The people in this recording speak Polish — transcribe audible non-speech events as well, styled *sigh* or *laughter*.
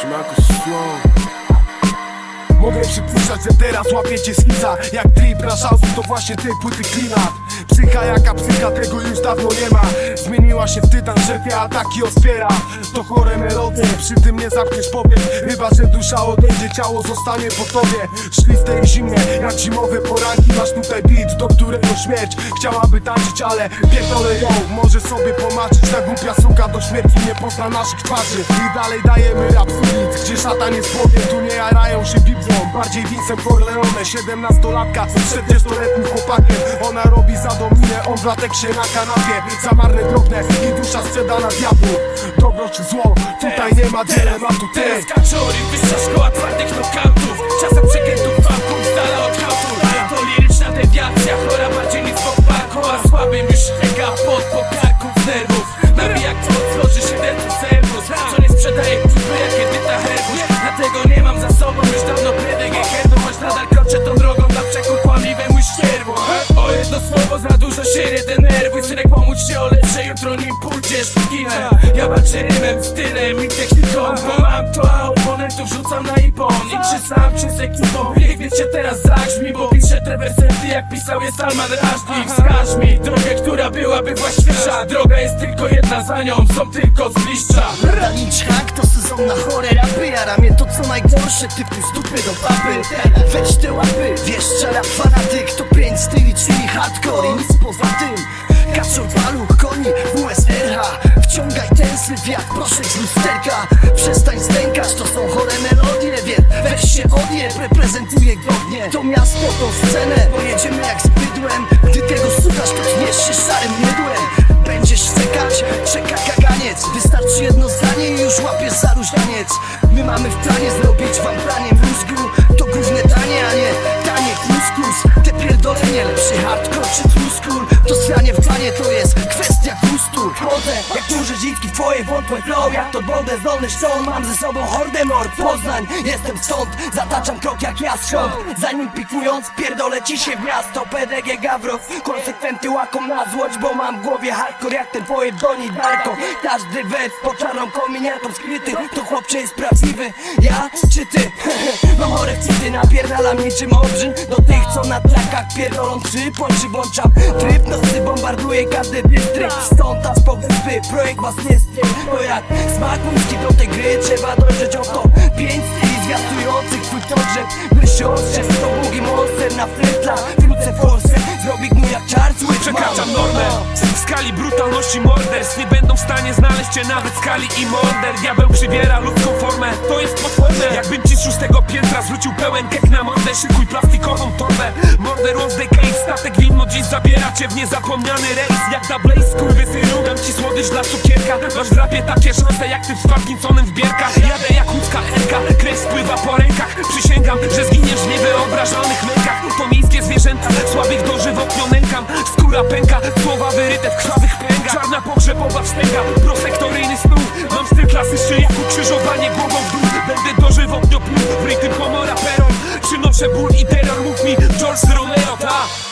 Smaku strong Mogę przypuszczać, że teraz łapiecie sliza Jak trip na to właśnie ty płyty klinat. Psycha jaka psycha, tego już dawno nie ma. Zmieniła się w tytan, szefie ataki ospiera To chore melodie, przy tym nie zamkniesz powiek Chyba, że dusza odejdzie, ciało zostanie po tobie. Szli w tej zimnie, jak zimowe poranki. Masz tutaj beat, do którego śmierć. Chciałaby tańczyć, ale pierdolę ją. Może sobie pomaczyć, ta głupia suka do śmierci Nie pozna naszych twarzy. I dalej dajemy rap ulic, gdzie szatan jest powiem Tu nie jarają się Biblią, bardziej Vincem Corleone 17-latka z 40-letnim chłopakiem. Ona robi za dominę, on w lateksie na kanapie. Za marne drobne i dusza sprzedana diabłu. Dobro czy zło, tutaj nie ma dylematu Ty. Teraz kaczory, wyższa szkoła twardych knokautów lepsze jutro nim pójdziesz w Ja walczę rymem, stylem i techniką Bo mam to, a oponentów rzucam na ipon I czy sam, czy z ekipą Niech wiecie teraz zagrzmi Bo piszę te wersenty jak pisał je Salman Rushdie. Wskaż mi drogę, która byłaby właściwsza. Droga jest tylko jedna, za nią są tylko zgliszcza Danić hak to sezon na chore rapy. Jara mnie to co najgorsze typu stupy do papy. Weź te łapy, wiesz, rap fanatyk To pięć styli, czyli hardcore i nic poza tym Przestań stękać, to są chore melodie Wiem, weź się odjeb, reprezentuję godnie. To miasto, tą scenę, pojedziemy jak z bydłem. Gdy tego słuchasz, to tniesz się szarym mydłem. Będziesz czekać, czeka kaganiec. Wystarczy jedno zdanie i już łapiesz za różaniec. My mamy w planie zrobić wam pranie mózgu. To główne danie, a nie tanie kuskus. Te pierdolenie, lepszy hardcore czy tłuskul To sranie w planie to jest kwestia gustu. Chodzę jak wątłe flow Jak to wodę zdolny szczą Mam ze sobą hordę mord Poznań, jestem stąd Zataczam krok jak jastrząb. Zanim pikując pierdolę ci się w miasto. PDG Gawrow Konsekwentny łakom na złość Bo mam w głowie hardcore jak ten pojeb doni Darko. Każdy wers po czarną kominiarką skryty. To chłopcze jest prawdziwy. Ja czy ty? *laughs* Mam chore wcity Napierdalam niczym obrzyn Do tych co na trakach pierdolą trzy Pączy włączam tryb nocy Bombarduję każdy dystrykt. Stąd aż po wyspy Projekt was nie Jak smak whisky do tej gry. Trzeba dojrzeć o to. Pięć styli zwiastujących twój dogrzeb Myśl ostrzec to długi monster na frytla. Wrócę w Polsce Zrobi gnój jak czarcły Przekraczam normę W skali brutalności morderstw Nie będą w stanie znaleźć cię nawet skali i morder. Diabeł przybiera ludzką formę. To jest potworne Jakbym ci z szóstego piętra zwrócił pełen kek na mordę Szykuj plastikową torbę. Was the case Statek winno dziś zabiera cię w niezapomniany rejs. Jak da Blaze, skurwysynu Dam ci słodycz dla cukierka. Masz w rapie takie szanse jak ty z Parkinsonem w bierkach. Jadę jak łódzka Elka Krew spływa po rękach. Przysięgam, że zginiesz w niewyobrażalnych mękach. To miejskie zwierzęta Słabych dożywotnio nękam Skóra pęka, słowa wyryte w krwawych pręgach Piękna pogrzebowa wstęga, prosektoryjny stół Mam styl klasyczny jak ukrzyżowanie głową w dół. Będę dożywotnio pluł, w rytm homora peron Przynoszę ból i terror, mów mi George Romeo, ta.